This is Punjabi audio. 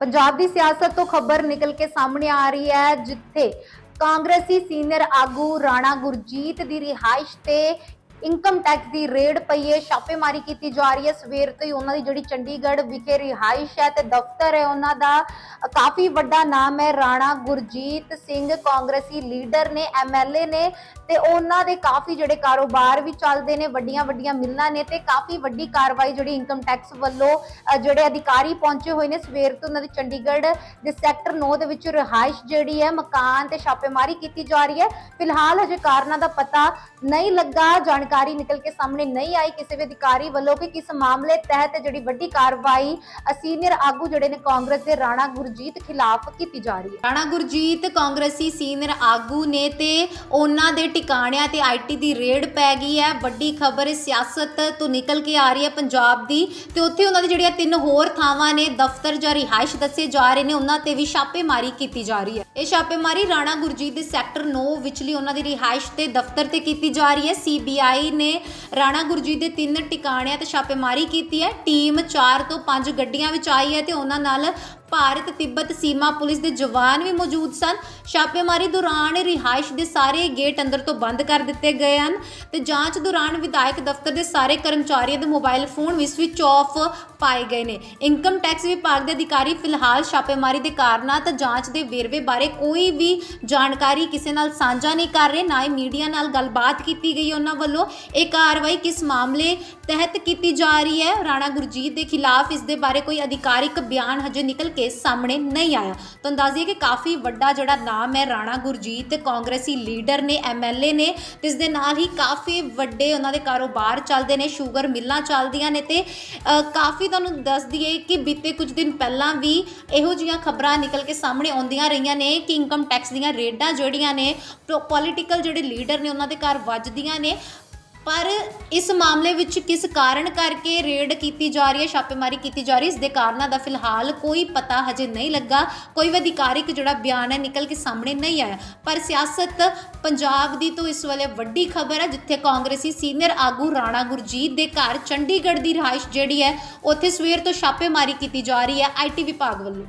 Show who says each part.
Speaker 1: ਪੰਜਾਬ ਦੀ ਸਿਆਸਤ ਤੋਂ ਖਬਰ ਨਿਕਲ ਕੇ ਸਾਹਮਣੇ ਆ ਰਹੀ ਹੈ, ਜਿੱਥੇ ਕਾਂਗਰਸੀ ਸੀਨੀਅਰ ਆਗੂ ਰਾਣਾ ਗੁਰਜੀਤ ਦੀ ਰਿਹਾਇਸ਼ ਤੇ ਇਨਕਮ ਟੈਕਸ ਦੀ ਰੇਡ ਪਈ ਹੈ, ਛਾਪੇਮਾਰੀ ਕੀਤੀ ਜਾ ਰਹੀ ਹੈ। ਸਵੇਰ ਤੋਂ ਹੀ ਉਹਨਾਂ ਦੀ ਜਿਹੜੀ ਚੰਡੀਗੜ੍ਹ ਵਿਖੇ ਰਿਹਾਇਸ਼ ਹੈ ਤੇ ਦਫ਼ਤਰ ਹੈ ਉਹਨਾਂ ਦਾ। ਕਾਫੀ ਵੱਡਾ ਨਾਮ ਹੈ ਰਾਣਾ ਗੁਰਜੀਤ ਸਿੰਘ, ਕਾਂਗਰਸੀ ਲੀਡਰ ਨੇ ਐਮਐਲਏ ਨੇ ਤੇ ਉਹਨਾਂ ਦੇ ਕਾਫੀ ਜਿਹੜੇ ਕਾਰੋਬਾਰ ਵੀ ਚੱਲਦੇ ਨੇ, ਵੱਡੀਆਂ ਵੱਡੀਆਂ ਮਿਲਾਂ ਨੇ ਤੇ ਕਾਫੀ ਵੱਡੀ ਕਾਰਵਾਈ ਜਿਹੜੀ ਇਨਕਮ ਟੈਕਸ ਵੱਲੋਂ ਜਿਹੜੇ ਅਧਿਕਾਰੀ ਪਹੁੰਚੇ ਹੋਏ ਨੇ। ਸਵੇਰ ਤੋਂ ਉਹਨਾਂ ਦੀ ਚੰਡੀਗੜ੍ਹ ਦੇ ਸੈਕਟਰ 9 ਦੇ ਵਿੱਚ ਰਿਹਾਇਸ਼ ਜਿਹੜੀ ਹੈ, ਮਕਾਨ ਤੇ ਛਾਪੇਮਾਰੀ ਕੀਤੀ ਜਾ ਰਹੀ ਹੈ। ਫਿਲਹਾਲ ਹਜੇ ਕਾਰਨਾਂ ਦਾ ਪਤਾ ਨਹੀਂ ਲੱਗਾ ਜਾਣ ਜਾਣਕਾਰੀ ਨਿਕਲ ਕੇ ਸਾਹਮਣੇ ਨਹੀਂ ਆਈ ਕਿਸੇ ਵੀ ਅਧਿਕਾਰੀ ਵੱਲੋਂ ਕਿ ਕਿਸ ਮਾਮਲੇ ਤਹਿਤ ਜਿਹੜੀ ਵੱਡੀ ਕਾਰਵਾਈ ਸੀਨੀਅਰ ਆਗੂ ਜਿਹੜੇ ਨੇ ਕਾਂਗਰਸ ਦੇ ਰਾਣਾ ਗੁਰਜੀਤ ਖਿਲਾਫ ਕੀਤੀ ਜਾ ਰਹੀ ਹੈ।
Speaker 2: ਰਾਣਾ ਗੁਰਜੀਤ ਕਾਂਗਰਸੀ ਸੀਨੀਅਰ ਆਗੂ ਨੇ ਤੇ ਉਹਨਾਂ ਦੇ ਟਿਕਾਣਿਆਂ ਤੇ ਆਈਟੀ ਦੀ ਰੇਡ ਪੈ ਗਈ ਹੈ। ਵੱਡੀ ਖਬਰ ਸਿਆਸਤ ਤੋਂ ਨਿਕਲ ਕੇ ਆ ਰਹੀ ਹੈ ਪੰਜਾਬ ਦੀ ਤੇ ਉੱਥੇ ਉਹਨਾਂ ਦੀ ਜਿਹੜੀਆਂ ਤਿੰਨ ਹੋਰ ਥਾਵਾਂ ਨੇ, ਦਫ਼ਤਰ ਜਾਂ ਰਿਹਾਇਸ਼ ਦੱਸੇ ਜਾ ਰਹੇ ਨੇ, ਉਹਨਾਂ ਤੇ ਵੀ ਛਾਪੇਮਾਰੀ ਕੀਤੀ ਜਾ ਰਹੀ ਹੈ। ਇਹ ਛਾਪੇਮਾਰੀ ਰਾਣਾ ਗੁਰਜੀਤ ਦੇ ਸੈਕਟਰ 9 ਵਿਚਲੀ ਉਹਨਾਂ ਦੀ ਰਿਹਾਇਸ਼ ਤੇ ਦਫ਼ਤਰ ਤੇ ਕੀਤੀ ਜਾ ਰਹੀ ਹੈ। ਸੀਬੀਆਈ ਨੇ। ਰਾਣਾ ਗੁਰਜੀਤ ਦੇ ਤਿੰਨ ਟਿਕਾਣਿਆਂ ਤੇ ਛਾਪੇਮਾਰੀ ਕੀਤੀ ਹੈ। ਟੀਮ 4 ਤੋਂ 5 ਗੱਡੀਆਂ ਵਿੱਚ ਆਈ ਹੈ ਤੇ ਉਹਨਾਂ ਨਾਲ ਭਾਰਤ ਤਿੱਬਤ ਸੀਮਾ ਪੁਲਿਸ ਦੇ ਜਵਾਨ ਵੀ ਮੌਜੂਦ ਸਨ। ਛਾਪੇਮਾਰੀ ਦੌਰਾਨ ਰਿਹਾਇਸ਼ ਦੇ ਸਾਰੇ ਗੇਟ ਅੰਦਰ ਤੋਂ ਬੰਦ ਕਰ ਦਿੱਤੇ ਗਏ ਹਨ ਤੇ ਜਾਂਚ ਦੌਰਾਨ ਵਿਧਾਇਕ ਦਫ਼ਤਰ ਦੇ ਸਾਰੇ ਕਰਮਚਾਰੀਆਂ ਦੇ ਮੋਬਾਈਲ ਫੋਨ ਵੀ ਸਵਿਚ ਆਫ ਪਾਏ ਗਏ ਨੇ। ਇਨਕਮ ਟੈਕਸ ਵਿਭਾਗ ਦੇ ਅਧਿਕਾਰੀ ਫਿਲਹਾਲ ਛਾਪੇਮਾਰੀ ਦੇ ਕਾਰਨਾਂ ਤੇ ਜਾਂਚ ਦੇ ਵੇਰਵੇ ਬਾਰੇ ਕੋਈ ਵੀ ਜਾਣਕਾਰੀ ਕਿਸੇ ਨਾਲ ਸਾਂਝਾ ਨਹੀਂ ਕਰ ਰਹੇ, ਨਾ ਹੀ ਮੀਡੀਆ ਨਾਲ ਗੱਲਬਾਤ ਕੀਤੀ ਗਈ ਉਹਨਾਂ ਵੱਲੋਂ। ਇਹ ਕਾਰਵਾਈ ਕਿਸ ਮਾਮਲੇ ਤਹਿਤ ਕੀਤੀ ਜਾ ਰਹੀ ਹੈ? ਰਾਣਾ ਗੁਰਜੀਤ ਦੇ ਖਿਲਾਫ ਇਸ ਦੇ ਬਾਰੇ ਕੋਈ ਅਧਿਕਾਰਿਕ ਬਿਆਨ ਹਜੇ ਨਿਕਲ ਕੇ ਸਾਹਮਣੇ ਨਹੀਂ ਆਇਆ। ਤਾਂ ਅੰਦਾਜ਼ੀਏ ਕਿ ਕਾਫੀ ਵੱਡਾ ਜਿਹੜਾ ਨਾਮ ਹੈ ਰਾਣਾ ਗੁਰਜੀਤ ਕਾਂਗਰਸੀ ਲੀਡਰ ਨੇ ਐਮਐਲਏ ਨੇ ਤੇ ਇਸ ਦੇ ਨਾਲ ਹੀ ਕਾਫੀ ਵੱਡੇ ਉਹਨਾਂ ਦੇ ਕਾਰੋਬਾਰ ਚੱਲਦੇ ਨੇ, ਸ਼ੂਗਰ ਮਿੱਲਾਂ ਚੱਲਦੀਆਂ ਨੇ ਤੇ ਕਾਫੀ ਤੁਹਾਨੂੰ ਦੱਸ ਦਈਏ ਕਿ ਬੀਤੇ ਕੁਝ ਦਿਨ ਪਹਿਲਾਂ ਵੀ ਇਹੋ ਜਿਹੀਆਂ ਖਬਰਾਂ ਨਿਕਲ ਕੇ ਸਾਹਮਣੇ ਆਉਂਦੀਆਂ ਰਹੀਆਂ ਨੇ ਕਿ ਇਨਕਮ ਟੈਕਸ ਦੀਆਂ ਰੇਡਾਂ ਜਿਹੜੀਆਂ ਨੇ ਪੋਲੀਟੀਕਲ ਜਿਹੜੇ ਲੀਡਰ ਨੇ ਉਹਨਾਂ ਦੇ ਘਰ ਵੱਜਦੀਆਂ ਨੇ। ਪਰ ਇਸ ਮਾਮਲੇ ਵਿੱਚ ਕਿਸ ਕਾਰਨ ਕਰਕੇ ਰੇਡ ਕੀਤੀ ਜਾ ਰਹੀ ਹੈ, ਛਾਪੇਮਾਰੀ ਕੀਤੀ ਜਾ ਰਹੀ ਹੈ, ਇਸ ਦੇ ਕਾਰਨਾਂ ਦਾ ਫਿਲਹਾਲ ਕੋਈ ਪਤਾ ਹਜੇ ਨਹੀਂ ਲੱਗਾ। ਕੋਈ ਵੀ ਅਧਿਕਾਰਿਕ ਜਿਹੜਾ ਬਿਆਨ ਹੈ, ਨਿਕਲ ਕੇ ਸਾਹਮਣੇ ਨਹੀਂ ਆਇਆ। ਪਰ ਸਿਆਸਤ ਪੰਜਾਬ ਦੀ ਤੋਂ ਇਸ ਵੇਲੇ ਵੱਡੀ ਖਬਰ ਹੈ, ਜਿੱਥੇ ਕਾਂਗਰਸੀ ਸੀਨੀਅਰ ਆਗੂ ਰਾਣਾ ਗੁਰਜੀਤ ਦੇ ਘਰ ਚੰਡੀਗੜ੍ਹ ਦੀ ਰਿਹਾਇਸ਼ ਜਿਹੜੀ ਹੈ, ਉੱਥੇ ਸਵੇਰ ਤੋਂ ਛਾਪੇਮਾਰੀ ਕੀਤੀ ਜਾ ਰਹੀ ਹੈ ਆਈਟੀ ਵਿਭਾਗ ਵੱਲੋਂ।